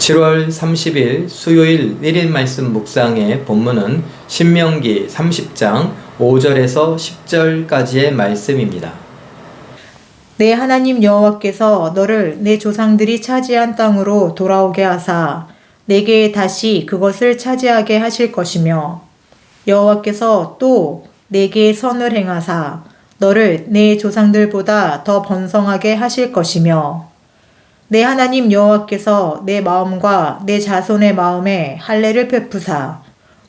7월 30일 수요일 1일 말씀 묵상의 본문은 신명기 30장 5절에서 10절까지의 말씀입니다. 내 하나님 여호와께서 너를 내 조상들이 차지한 땅으로 돌아오게 하사 내게 다시 그것을 차지하게 하실 것이며 여호와께서 또 내게 선을 행하사 너를 내 조상들보다 더 번성하게 하실 것이며 내 하나님 여호와께서 내 마음과 내 자손의 마음에 할례를 베푸사.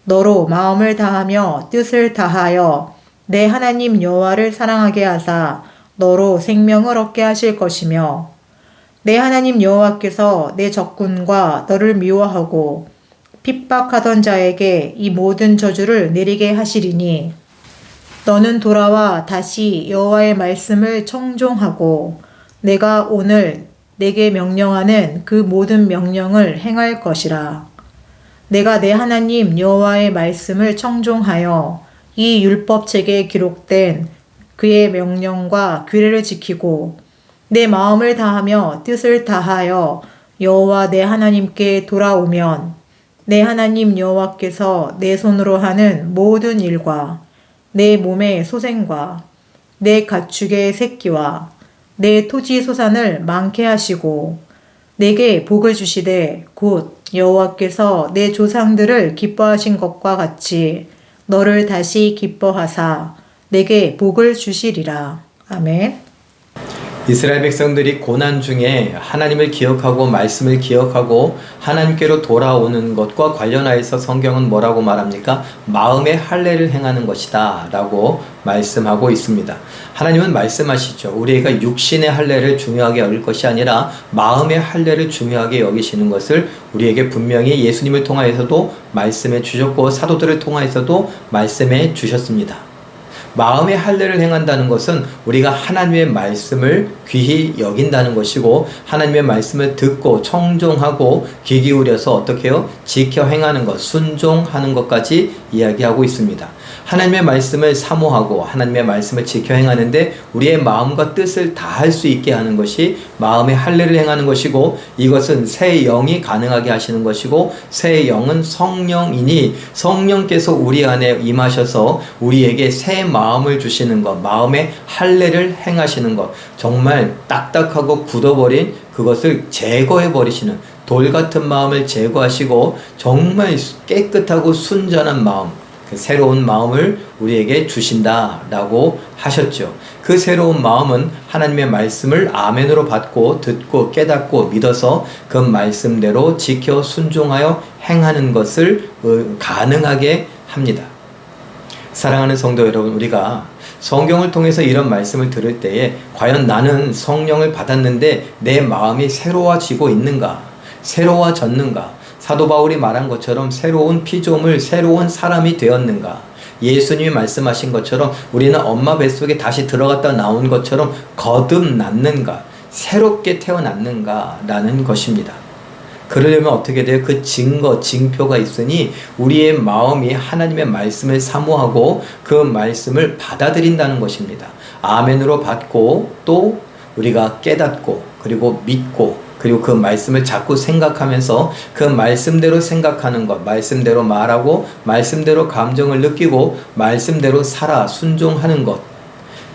너로 마음을 다하며 뜻을 다하여 내 하나님 여호와를 사랑하게 하사 너로 생명을 얻게 하실 것이며 내 하나님 여호와께서 내 적군과 너를 미워하고 핍박하던 자에게 이 모든 저주를 내리게 하시리니 너는 돌아와 다시 여호와의 말씀을 청종하고 내가 오늘 내게 명령하는 그 모든 명령을 행할 것이라. 내가 내 하나님 여호와의 말씀을 청종하여 이 율법책에 기록된 그의 명령과 규례를 지키고 내 마음을 다하며 뜻을 다하여 여호와 내 하나님께 돌아오면 내 하나님 여호와께서 내 손으로 하는 모든 일과 내 몸의 소생과 내 가축의 새끼와 내 토지 소산을 많게 하시고 내게 복을 주시되 곧 여호와께서 내 조상들을 기뻐하신 것과 같이 너를 다시 기뻐하사 내게 복을 주시리라. 아멘. 이스라엘 백성들이 고난 중에 하나님을 기억하고 말씀을 기억하고 하나님께로 돌아오는 것과 관련하여서 성경은 뭐라고 말합니까? 마음의 할례를 행하는 것이다 라고 말씀하고 있습니다. 하나님은 말씀하시죠. 우리가 육신의 할례를 중요하게 여길 것이 아니라 마음의 할례를 중요하게 여기시는 것을 우리에게 분명히 예수님을 통하여서도 말씀해 주셨고 사도들을 통하여서도 말씀해 주셨습니다. 마음의 할례를 행한다는 것은 우리가 하나님의 말씀을 귀히 여긴다는 것이고 하나님의 말씀을 듣고 청종하고 귀 기울여서 어떻게 요 지켜 행하는 것, 순종하는 것까지 이야기하고 있습니다. 하나님의 말씀을 사모하고 하나님의 말씀을 지켜 행하는데 우리의 마음과 뜻을 다할 수 있게 하는 것이 마음의 할례를 행하는 것이고 이것은 새 영이 가능하게 하시는 것이고 새 영은 성령이니 성령께서 우리 안에 임하셔서 우리에게 새 마음을 주시는 것, 마음의 할례를 행하시는 것, 정말 딱딱하고 굳어버린 그것을 제거해 버리시는 돌 같은 마음을 제거하시고 정말 깨끗하고 순전한 마음, 그 새로운 마음을 우리에게 주신다라고 하셨죠. 그 새로운 마음은 하나님의 말씀을 아멘으로 받고 듣고 깨닫고 믿어서 그 말씀대로 지켜 순종하여 행하는 것을 어, 가능하게 합니다. 사랑하는 성도 여러분, 우리가 성경을 통해서 이런 말씀을 들을 때에 과연 나는 성령을 받았는데 내 마음이 새로워지고 있는가? 새로워졌는가? 사도 바울이 말한 것처럼 새로운 피조물, 새로운 사람이 되었는가? 예수님이 말씀하신 것처럼 우리는 엄마 뱃속에 다시 들어갔다 나온 것처럼 거듭났는가? 새롭게 태어났는가? 라는 것입니다. 그러려면 어떻게 돼요? 그 증거, 징표가 있으니 우리의 마음이 하나님의 말씀을 사모하고 그 말씀을 받아들인다는 것입니다. 아멘으로 받고 또 우리가 깨닫고 그리고 믿고 그리고 그 말씀을 자꾸 생각하면서 그 말씀대로 생각하는 것, 말씀대로 말하고, 말씀대로 감정을 느끼고, 말씀대로 살아 순종하는 것.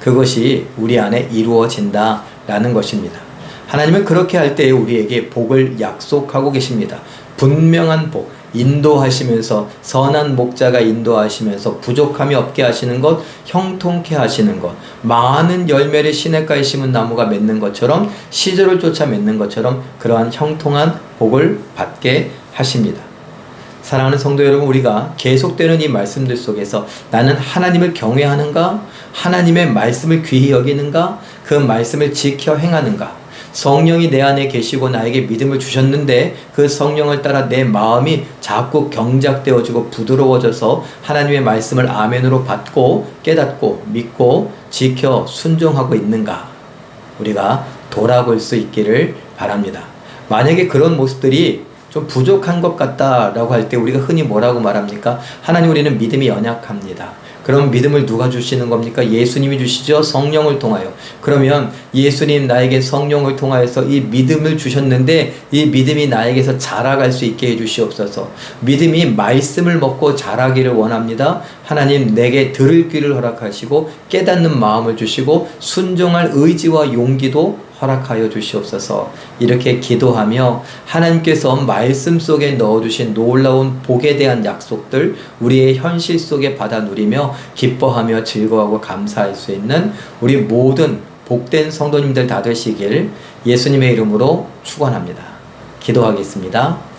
그것이 우리 안에 이루어진다 라는 것입니다. 하나님은 그렇게 할때 우리에게 복을 약속하고 계십니다. 분명한 복. 인도하시면서 선한 목자가 인도하시면서 부족함이 없게 하시는 것, 형통케 하시는 것, 많은 열매를 시냇가에 심은 나무가 맺는 것처럼 시절을 쫓아 맺는 것처럼 그러한 형통한 복을 받게 하십니다. 사랑하는 성도 여러분, 우리가 계속되는 이 말씀들 속에서 나는 하나님을 경외하는가? 하나님의 말씀을 귀히 여기는가? 그 말씀을 지켜 행하는가? 성령이 내 안에 계시고 나에게 믿음을 주셨는데 그 성령을 따라 내 마음이 자꾸 경작되어지고 부드러워져서 하나님의 말씀을 아멘으로 받고 깨닫고 믿고 지켜 순종하고 있는가? 우리가 돌아볼 수 있기를 바랍니다. 만약에 그런 모습들이 좀 부족한 것 같다라고 할 때 우리가 흔히 뭐라고 말합니까? 하나님 우리는 믿음이 연약합니다. 그럼 믿음을 누가 주시는 겁니까? 예수님이 주시죠. 성령을 통하여. 그러면 예수님 나에게 성령을 통하여서 이 믿음을 주셨는데 이 믿음이 나에게서 자라갈 수 있게 해 주시옵소서. 믿음이 말씀을 먹고 자라기를 원합니다. 하나님 내게 들을 귀를 허락하시고 깨닫는 마음을 주시고 순종할 의지와 용기도 허락하여 주시옵소서. 이렇게 기도하며 하나님께서 말씀 속에 넣어주신 놀라운 복에 대한 약속들 우리의 현실 속에 받아 누리며 기뻐하며 즐거워하고 감사할 수 있는 우리 모든 복된 성도님들 다 되시길 예수님의 이름으로 축원합니다. 기도하겠습니다.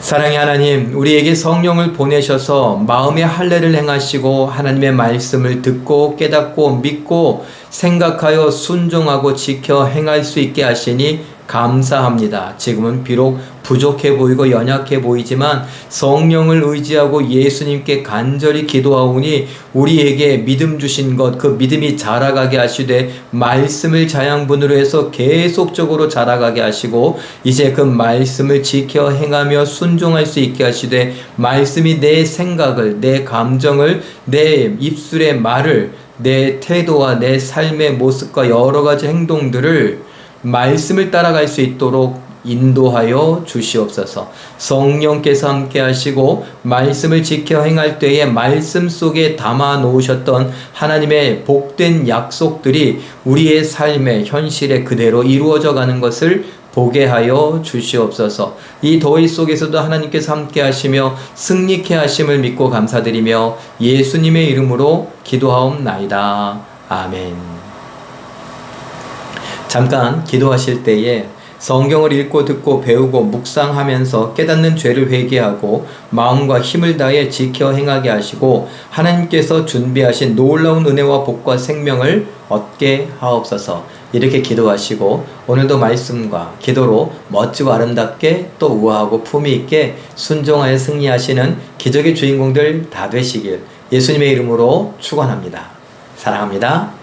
사랑의 하나님, 우리에게 성령을 보내셔서 마음의 할례를 행하시고 하나님의 말씀을 듣고 깨닫고 믿고 생각하여 순종하고 지켜 행할 수 있게 하시니 감사합니다. 지금은 비록 부족해 보이고 연약해 보이지만 성령을 의지하고 예수님께 간절히 기도하오니 우리에게 믿음 주신 것 그 믿음이 자라가게 하시되 말씀을 자양분으로 해서 계속적으로 자라가게 하시고 이제 그 말씀을 지켜 행하며 순종할 수 있게 하시되 말씀이 내 생각을 내 감정을 내 입술의 말을 내 태도와 내 삶의 모습과 여러 가지 행동들을 말씀을 따라갈 수 있도록 인도하여 주시옵소서. 성령께서 함께 하시고 말씀을 지켜 행할 때에 말씀 속에 담아 놓으셨던 하나님의 복된 약속들이 우리의 삶의 현실에 그대로 이루어져 가는 것을 보게 하여 주시옵소서. 이 더위 속에서도 하나님께서 함께 하시며 승리케 하심을 믿고 감사드리며 예수님의 이름으로 기도하옵나이다. 아멘. 잠깐 기도하실 때에 성경을 읽고 듣고 배우고 묵상하면서 깨닫는 죄를 회개하고 마음과 힘을 다해 지켜 행하게 하시고 하나님께서 준비하신 놀라운 은혜와 복과 생명을 얻게 하옵소서. 이렇게 기도하시고 오늘도 말씀과 기도로 멋지고 아름답게 또 우아하고 품위 있게 순종하여 승리하시는 기적의 주인공들 다 되시길 예수님의 이름으로 축원합니다. 사랑합니다.